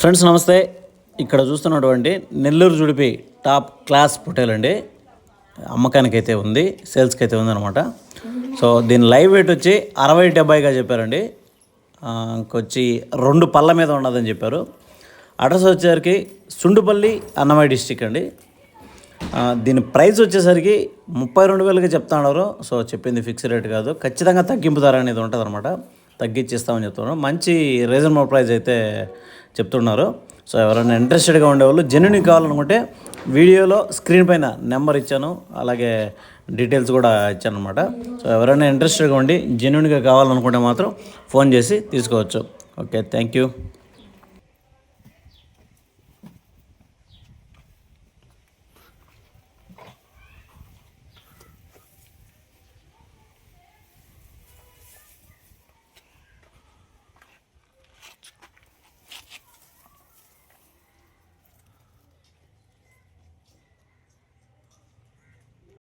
Friends నమస్తే. ఇక్కడ చూస్తున్నటువంటి నెల్లూరు జుడిపి టాప్ క్లాస్ పొటేల్ అండి. అమ్మకానికి అయితే ఉంది సేల్స్కి అయితే ఉందన్నమాట. సో దీని లైవ్ వెయిట్ వచ్చి అరవై డెబ్బైగా చెప్పారండి. ఇంకొచ్చి రెండు పళ్ళ మీద ఉన్నదని చెప్పారు. అడ్రస్ వచ్చేసరికి సుండుపల్లి అన్నమయ్య డిస్టిక్ అండి. దీని ప్రైస్ వచ్చేసరికి ముప్పై రెండు వేలుగా చెప్తా ఉన్నారు. సో చెప్పింది ఫిక్స్ రేట్ కాదు. ఖచ్చితంగా తగ్గింపు ధర అనేది ఉంటుంది అనమాట తగ్గించి ఇస్తామని చెప్తున్నారు. మంచి రీజనబుల్ ప్రైస్ అయితే చెప్తున్నారు. సో ఎవరైనా ఇంట్రెస్టెడ్గా ఉండేవాళ్ళు జెన్యున్ కావాలనుకుంటే వీడియోలో స్క్రీన్ పైన నెంబర్ ఇచ్చాను. అలాగే డీటెయిల్స్ కూడా ఇచ్చాను అనమాట సో ఎవరైనా ఇంట్రెస్టెడ్గా ఉండి జెన్యున్గా కావాలనుకుంటే మాత్రం ఫోన్ చేసి తీసుకోవచ్చు. Okay thank you